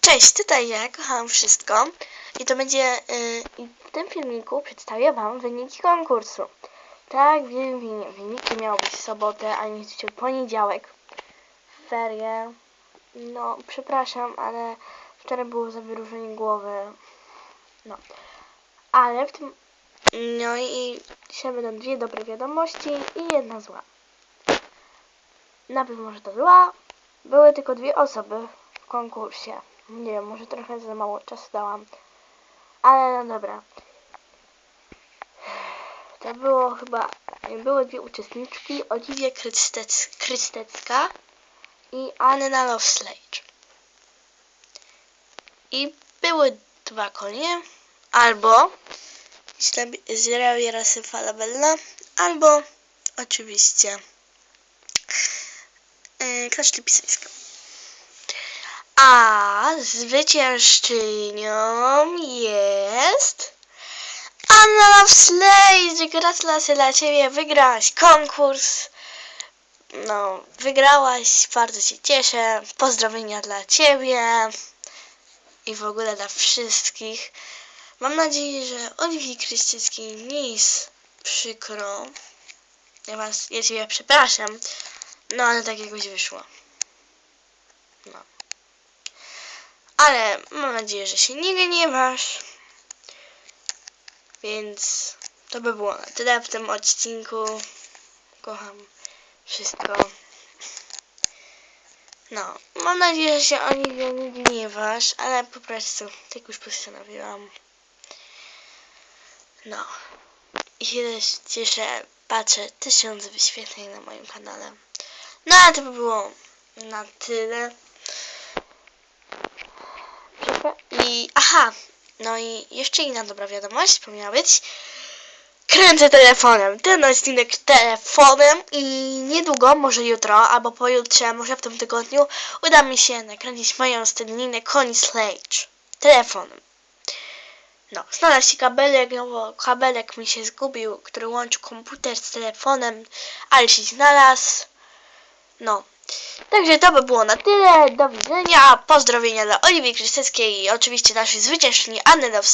Cześć, tutaj ja, kocham wszystko i to będzie, yy, w tym filmiku przedstawię Wam wyniki konkursu. Tak, wyniki miały być w sobotę, a nie w poniedziałek. Ferie. No, przepraszam, ale wczoraj było za wyróżnienie głowy. No. Ale w tym, no i dzisiaj będą dwie dobre wiadomości i jedna zła. Najpierw może to zła. Były tylko dwie osoby w konkursie. Nie wiem, może trochę za mało czasu dałam. Ale no dobra. To było chyba... Były dwie uczestniczki. Oliwia Krystec, Krystecka i Anna Loveslage. I były dwa konie. Albo Zdrowia rasy Falabella. Albo oczywiście yy, Klasztor Pisańska. A zwyciężczynią jest Anna Slade. Gratulacje dla Ciebie. Wygrałaś konkurs. No, wygrałaś. Bardzo się cieszę. Pozdrowienia dla Ciebie i w ogóle dla wszystkich. Mam nadzieję, że Oliwii Krystyckiej nie jest przykro. Ja was, ja Ciebie przepraszam. No, ale tak jakoś wyszło. No. Ale mam nadzieję, że się nie gniewasz. Więc to by było na tyle w tym odcinku. Kocham wszystko. No, mam nadzieję, że się o nie nie gniewasz, ale po prostu tak już postanowiłam. No. I się też cieszę, patrzę tysiąc wyświetleń na moim kanale. No ale to by było na tyle. I aha, no i jeszcze inna dobra wiadomość powinna być. Kręcę telefonem. Ten odcinek telefonem i niedługo, może jutro albo pojutrze, może w tym tygodniu uda mi się nakręcić moją stadninę Connie Slage. Telefonem. No, znalazł się kabelek, no bo kabelek mi się zgubił, który łączy komputer z telefonem, ale się znalazł. No. Także to by było na tyle. Do widzenia. Pozdrowienia dla Oliwii Krysteckiej i oczywiście naszej zwyciężczyni Anny Love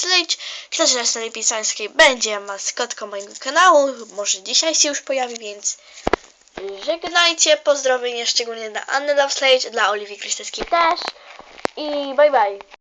Kto na stronie pisańskiej będzie maskotką mojego kanału. Może dzisiaj się już pojawi, więc żegnajcie. Pozdrowienia szczególnie dla Anny Love dla Oliwii Krysteckiej też. I bye bye.